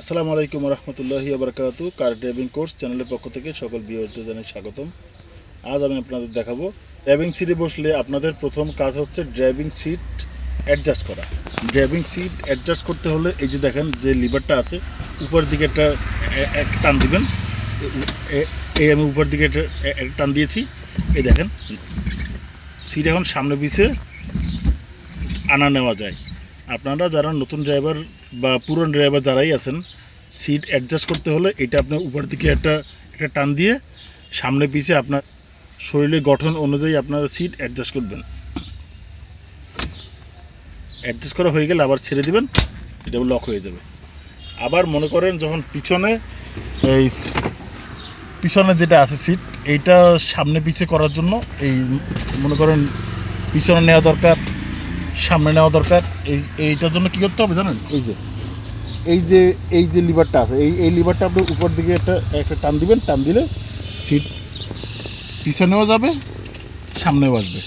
আসসালামু আলাইকুম রহমতুল্লাহি আবরকাতু কার ড্রাইভিং কোর্স চ্যানেলের পক্ষ থেকে সকল বিওরদের জানাই স্বাগতম। আজ আমি আপনাদের দেখাবো ড্রাইভিং সিটে বসলে আপনাদের প্রথম কাজ হচ্ছে ড্রাইভিং সিট অ্যাডজাস্ট করা। ড্রাইভিং সিট অ্যাডজাস্ট করতে হলে এই যে দেখেন যে লিভারটা আছে, উপর দিকে একটা এক টান দিবেন। এই আমি উপর দিকে একটা টান দিয়েছি। এই দেখেন, সিট এখন সামনে পিছে আনা নেওয়া যায়। আপনারা যারা নতুন ড্রাইভার বা পুরনো ড্রাইভার যারাই আছেন সিট অ্যাডজাস্ট করতে হলে এটা আপনার উপর দিকে একটা একটা টান দিয়ে সামনে পিছে আপনার শরীরের গঠন অনুযায়ী আপনারা সিট অ্যাডজাস্ট করবেন। অ্যাডজাস্ট করা হয়ে গেলে আবার ছেড়ে দিবেন, এটা লক হয়ে যাবে। আবার মনে করেন যখন পিছনে এই পিছনে যেটা আছে সিট এইটা সামনে পিছে করার জন্য এই মনে করেন পিছনে নেওয়া দরকার। সামনে নেওয়া দরকার। এই, এইটার জন্য কী করতে হবে জানেন? এই যে এই যে এই যে লিভারটা আছে, এই এই লিভারটা আপনি উপর দিকে একটা একটা টান দিবেন, টান দিলে সিট পিছনেও যাবে, সামনেও আসবে।